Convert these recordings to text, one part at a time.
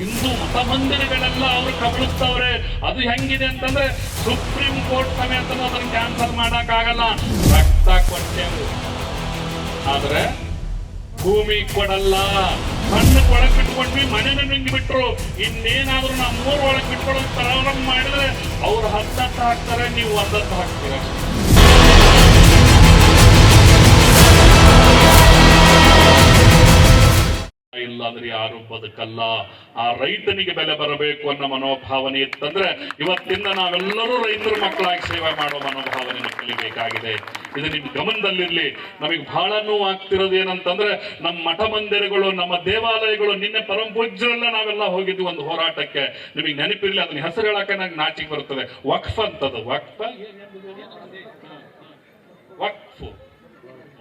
ಹಿಂದೂ ಮತ ಮಂದಿರಗಳೆಲ್ಲ ಅವರು ಕಬಳಿಸ್ತವ್ರೆ. ಅದು ಹೆಂಗಿದೆ ಅಂತಂದ್ರೆ ಸುಪ್ರೀಂ ಕೋರ್ಟ್ ಸಮೇತ ಅದನ್ನ ಕ್ಯಾನ್ಸಲ್ ಮಾಡಕ್ಕಾಗಲ್ಲ. ರಕ್ತ ಕೊಟ್ಟೆವು. ಆದ್ರೆ ಭೂಮಿ ಕೊಡಲ್ಲ. ಸಣ್ಣ ಒಳಗೆ ಬಿಟ್ಕೊಂಡ್ವಿ ಮನೆನ ನುಂಗಿ ಬಿಟ್ರು ಇನ್ನೇನಾದ್ರೂ ನಾವು ಮೂರು ಒಳಗ್ ಬಿಟ್ಕೊಳ್ಳೋದು ಪ್ರಾರಂಭ ಮಾಡಿದ್ರೆ ಅವ್ರು ಹತ್ತತ್ತು ಹಾಕ್ತಾರೆ, ನೀವು ಒಂದತ್ತು ಹಾಕ್ತೀರ? ಇಲ್ಲಾಂದ್ರೆ, ಯಾರು ಬದುಕಲ್ಲ. ಆ ರೈತನಿಗೆ ಬೆಲೆ ಬರಬೇಕು ಅನ್ನೋ ಮನೋಭಾವನೆ ಇತ್ತಂದ್ರೆ ಇವತ್ತಿಂದ ನಾವೆಲ್ಲರೂ ರೈತರ ಮಕ್ಕಳಾಗಿ ಸೇವೆ ಮಾಡೋ ಮನೋಭಾವನೆ ಕಲಿಬೇಕಾಗಿದೆ ಇದು ನಿಮ್ ಗಮನದಲ್ಲಿರ್ಲಿ. ನಮಗೆ ಬಹಳ ನೋವು ಆಗ್ತಿರೋದು ಏನಂತಂದ್ರೆ ನಮ್ಮ ಮಠ ಮಂದಿರಗಳು, ನಮ್ಮ ದೇವಾಲಯಗಳು, ನಿನ್ನೆ ಪರಮ ನಾವೆಲ್ಲ ಹೋಗಿದ್ವಿ ಒಂದು ಹೋರಾಟಕ್ಕೆ. ನಿಮಗೆ ನೆನಪಿರ್ಲಿ, ಅದನ್ನ ಹೆಸರು ಹೇಳಕ್ಕೆ ನಂಗೆ ನಾಚಿಕೆ ಬರ್ತದೆ ವಕ್ಫ್ ಅಂತದು ವಕ್ಫ ವಕ್ಫ್.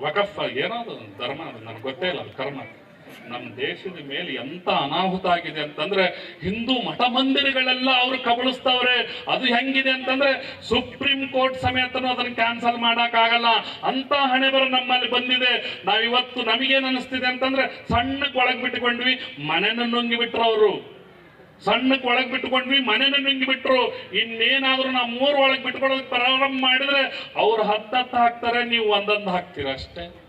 ವಕಫ್ ಏನಾದ್ರು ಧರ್ಮ ಅದು, ನನಗೆ ಗೊತ್ತೇ ಇಲ್ಲ ಕರ್ಮ. ನಮ್ಮ ದೇಶದ ಮೇಲೆ ಎಂತ ಅನಾಹುತ ಆಗಿದೆ ಅಂತಂದ್ರೆ ಹಿಂದೂ ಮಠ ಮಂದಿರಗಳೆಲ್ಲ ಅವರು ಕಬಳಿಸ್ತಾವ್ರೆ. ಅದು ಹೆಂಗಿದೆ ಅಂತಂದ್ರೆ ಸುಪ್ರೀಂ ಕೋರ್ಟ್ ಸಮೇತನೂ ಅದನ್ನ ಕ್ಯಾನ್ಸಲ್ ಮಾಡಕ್ಕಾಗಲ್ಲ. ಅಂತ ಹಣೆ ಬರ ನಮ್ಮಲ್ಲಿ ಬಂದಿದೆ. ನಾವಿವತ್ತು ನಮಗೇನ್ ಅನಿಸ್ತಿದೆ ಅಂತಂದ್ರೆ ಸಣ್ಣಕ್ಕೆ ಒಳಗ್ ಬಿಟ್ಕೊಂಡ್ವಿ ಮನೆನ ನುಂಗಿ ಬಿಟ್ರು ಅವರು. ಸಣ್ಣಕ್ಕೆ ಒಳಗ್ ಬಿಟ್ಕೊಂಡ್ವಿ ಮನೆನ ನುಂಗಿ ಬಿಟ್ರು ಇನ್ನೇನಾದ್ರೂ ನಾವು ಮೂರ್ ಒಳಗ್ ಬಿಟ್ಕೊಳ್ಳೋದಕ್ಕೆ ಪ್ರಾರಂಭ ಮಾಡಿದ್ರೆ ಅವ್ರು ಹತ್ತತ್ತು ಹಾಕ್ತಾರೆ, ನೀವು ಒಂದೊಂದು ಹಾಕ್ತೀರ ಅಷ್ಟೇ.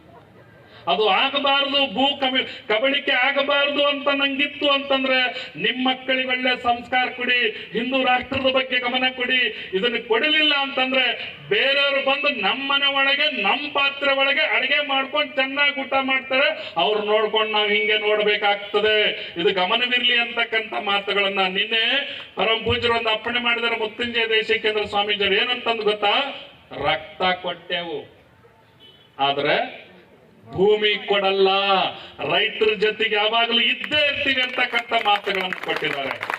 ಅದು ಆಗಬಾರದು, ಭೂ ಕಬಿ ಕಬಳಿಕೆ ಆಗಬಾರದು ಅಂತ ನಂಗಿತ್ತು ಅಂತಂದ್ರೆ ನಿಮ್ಮ ಮಕ್ಕಳಿಗೆ ಒಳ್ಳೆ ಸಂಸ್ಕಾರ ಕೊಡಿ, ಹಿಂದೂ ರಾಷ್ಟ್ರದ ಬಗ್ಗೆ ಗಮನ ಕೊಡಿ. ಇದನ್ನು ಕೊಡಲಿಲ್ಲ ಅಂತಂದ್ರೆ ಬೇರೆಯವರು ಬಂದು ನಮ್ಮನೆ ಒಳಗೆ ನಮ್ಮ ಪಾತ್ರೆ ಒಳಗೆ ಅಡಿಗೆ ಮಾಡ್ಕೊಂಡು ಚೆನ್ನಾಗಿ ಊಟ ಮಾಡ್ತಾರೆ. ಅವ್ರು ನೋಡ್ಕೊಂಡು ನಾವು ಹಿಂಗೆ ನೋಡ್ಬೇಕಾಗ್ತದೆ. ಇದು ಗಮನವಿರ್ಲಿ ಅಂತಕ್ಕಂಥ ಮಾತುಗಳನ್ನ ನಿನ್ನೆ ಪರಮ ಪೂಜರು ಒಂದು ಅಪ್ಪಣೆ ಮಾಡಿದರೆ ಮುತ್ತುಂಜಯ ದೇಶಿಕೇಂದ್ರ ಸ್ವಾಮೀಜಿಯವರು. ಏನಂತಂದು ಗೊತ್ತಾ? ರಕ್ತ ಕೊಟ್ಟೆವು. ಆದ್ರೆ ಭೂಮಿ ಕೊಡಲ್ಲ. ರೈತರ ಜೊತೆಗೆ ಯಾವಾಗಲೂ ಇದ್ದೇ ಇರ್ತೀವಿ ಅಂತಕ್ಕಂಥ ಮಾತುಗಳನ್ನು ಕೊಟ್ಟಿದ್ದಾರೆ.